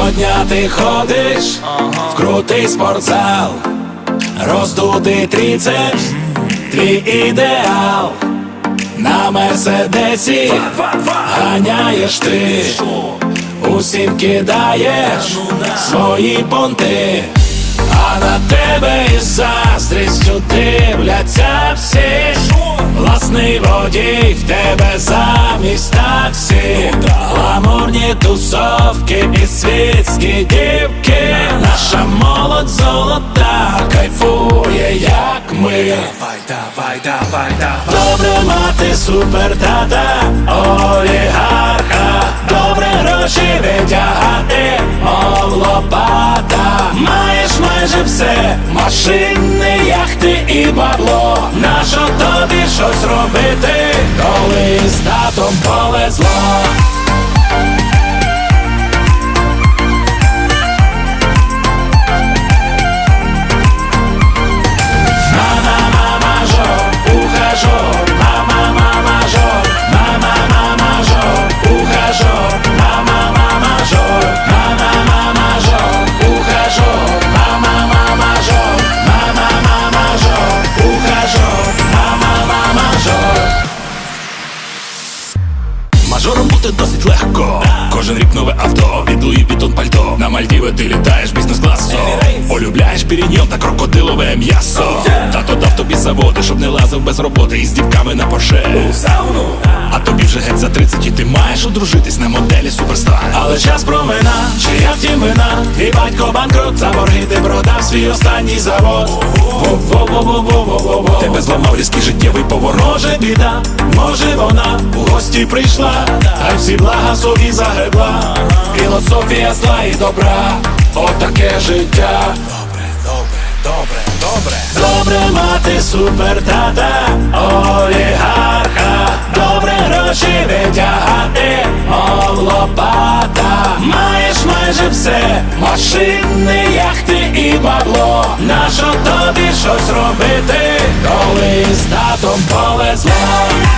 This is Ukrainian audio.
Щодня ти ходиш в крутий спортзал, роздутий тріцепс, твій ідеал. На мерседесі ганяєш ти, усім кидаєш свої понти, а на тебе із заздрістю дивляться всі. Власний водій в тебе Тусовки і світські дівки. Наша молодь золота кайфує, як ми. Давай, давай, давай, давай. Добре мати супер тата, олігарха. Добре гроші витягати, мов лопата. Маєш майже все, машини, яхти і бабло. Нащо тобі щось робити, коли з татом повезло Мажором бути досить легко. Кожен рік нове авто, від Луї Вітон пальто. На Мальдіви ти літаєш бізнес-класом. Полюбляєш піріньйон та крокодилове м'ясо. Тато дав тобі заводи, щоб не лазив без роботи із дівками на порше. А тобі вже геть за 30 і ти маєш одружитись на моделі суперстар. Але час промина, чия втім вина Твій батько банкрут, за борги ти продав свій останній завод. Во-во-во-во-во-во-во Тебе зламав різкий життєвий поворот. Може біда, може вона у гості прийшла, та й всі блага собі загребла. Філософія зла і добра, отаке життя. Добре, добре, добре, добре Добре мати супер тата, олігарха, добре гроші витягати, мов лопата. Маєш майже все, машини, яхти і бабло. Нащо тобі щось робити, коли з татом повезло.